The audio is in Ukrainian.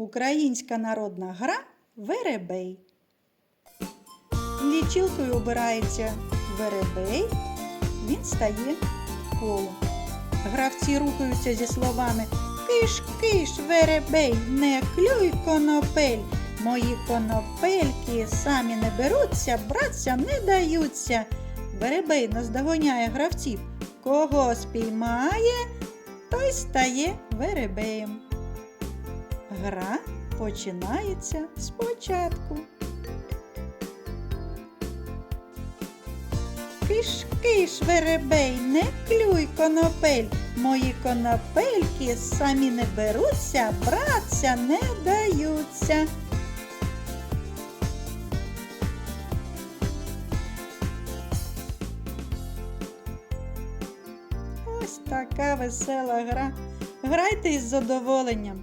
Українська народна гра Веребей. Лічилкою обирається веребей, він стає коло. Гравці рухаються зі словами Киш, киш, веребей, не клюй конопель. Мої конопельки самі не беруться, братця не даються. Веребей наздоганяє гравців. Кого спіймає, той стає веребеєм. Гра починається спочатку. Киш, киш, веребей, не клюй конопель. Мої конопельки самі не беруться, братця не даються. Ось така весела гра. Грайте із задоволенням.